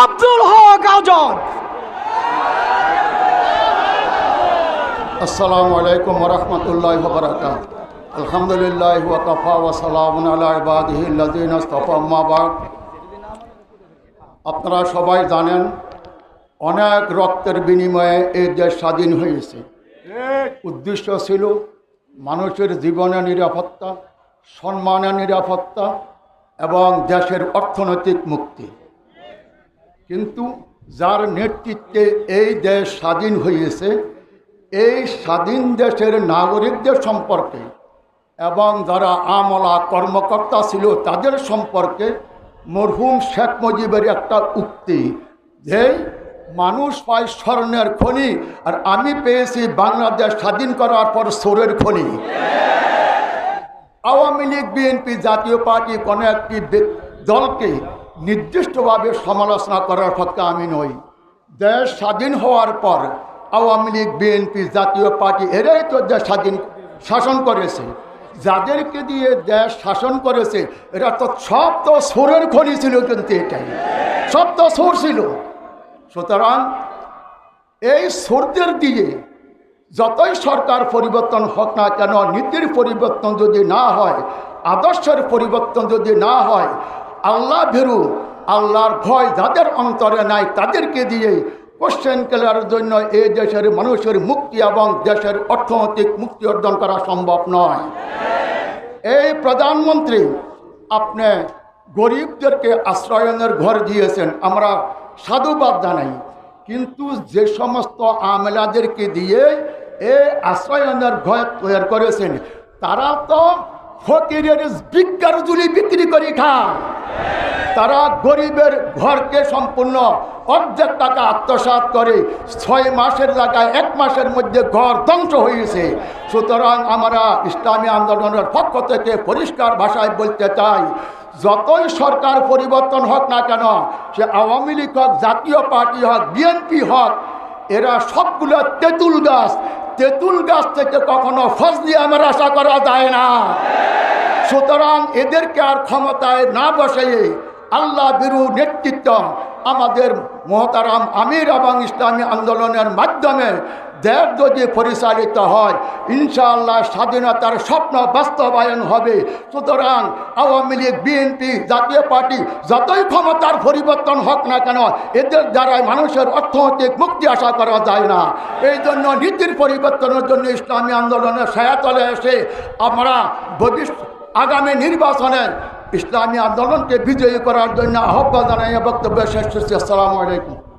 আব্দুল হক আজাদ। আসসালামু আলাইকুম রহমতুল্লাহ বরকাত আলহামদুলিল্লাহ ওয়াকফা ওয়াসালাম আলা ইবাদিহি আল্লাযিনা আপনারা সবাই জানেন, অনেক রক্তের বিনিময়ে এই দেশ স্বাধীন হয়েছে। উদ্দেশ্য ছিল মানুষের জীবনের নিরাপত্তা, সম্মানের নিরাপত্তা এবং দেশের অর্থনৈতিক মুক্তি। কিন্তু যার নেতৃত্বে এই দেশ স্বাধীন হয়েছে এই স্বাধীন দেশের নাগরিকদের সম্পর্কে এবং যারা আমলা কর্মকর্তা ছিল তাদের সম্পর্কে মরহুম শেখ মুজিবের একটা উক্তি যে, মানুষ পায় স্বর্ণের খনি আর আমি পেয়েছি বাংলাদেশ স্বাধীন করার পর সোরের খনি। আওয়ামী লীগ, বিএনপি জাতীয় পার্টি কোনো একটি দলকে নির্দিষ্টভাবে সমালোচনা করার পক্ষে আমি নই। দেশ স্বাধীন হওয়ার পর আওয়ামী লীগ, বিএনপি জাতীয় পার্টি এরাই তো দেশ স্বাধীন শাসন করেছে। যাদেরকে দিয়ে দেশ শাসন করেছে, এরা তো সব তো সোরের খনি ছিল কিন্তু এটাই। সব তো সোর ছিল। সুতরাং এই সোরদের দিয়ে যতই সরকার পরিবর্তন হোক না কেন, নীতির পরিবর্তন যদি না হয়, আদর্শের পরিবর্তন যদি না হয় আল্লাহ ভেরু, আল্লাহর ভয় যাদের অন্তরে নাই তাদেরকে দিয়ে কোশ্চেন কেলার জন্য এই দেশের মানুষের মুক্তি এবং দেশের অর্থনৈতিক মুক্তি অর্জন করা সম্ভব নয়। এই প্রধানমন্ত্রী আপনি গরিবদেরকে আশ্রয়নের ঘর দিয়েছেন, আমরা সাধুবাদ জানাই। কিন্তু যে সমস্ত আমলাদেরকে দিয়ে এই আশ্রয়নের ঘর তৈরি করেছেন, তারা তো ফকিরের বিজ্ঞার জুলি বিক্রি করে খায়। তারা গরিবের ঘরকে সম্পূর্ণ অর্ধেক টাকা আত্মসাৎ করে ছয় মাসের জায়গায় এক মাসের মধ্যে ঘর ধ্বংস হয়েছে। সুতরাং আমরা ইসলামী আন্দোলনের পক্ষ থেকে পরিষ্কার ভাষায় বলতে চাই, যতই সরকার পরিবর্তন হোক না কেন, সে আওয়ামী লীগ হোক, জাতীয় পার্টি হোক, বিএনপি হোক, এরা সবগুলো তেঁতুল গাছ তেঁতুল গাছ থেকে কখনো ফজলি আমার আশা করা যায় না। সুতরাং এদেরকে আর ক্ষমতায় না বসিয়ে আল্লাহ বিরু নেতৃত্ব আমাদের মহতারাম আমির এবং ইসলামী আন্দোলনের মাধ্যমে দেশ যদি পরিচালিত হয়, ইনশাআল্লাহ স্বাধীনতার স্বপ্ন বাস্তবায়ন হবে। সুতরাং আওয়ামী লীগ, বিএনপি, জাতীয় পার্টি যতই ক্ষমতার পরিবর্তন হোক না কেন, এদের দ্বারাই মানুষের অর্থনৈতিক মুক্তি আশা করা যায় না। এই জন্য নীতির পরিবর্তনের জন্য ইসলামী আন্দোলনের ছায়াতলে এসে আমরা ভবিষ্যৎ আগামী নির্বাচনে ইসলামী আন্দোলনকে বিজয়ী করার জন্য আহ্বান জানাই বক্তব্য শেষ করছি। আসসালামু আলাইকুম।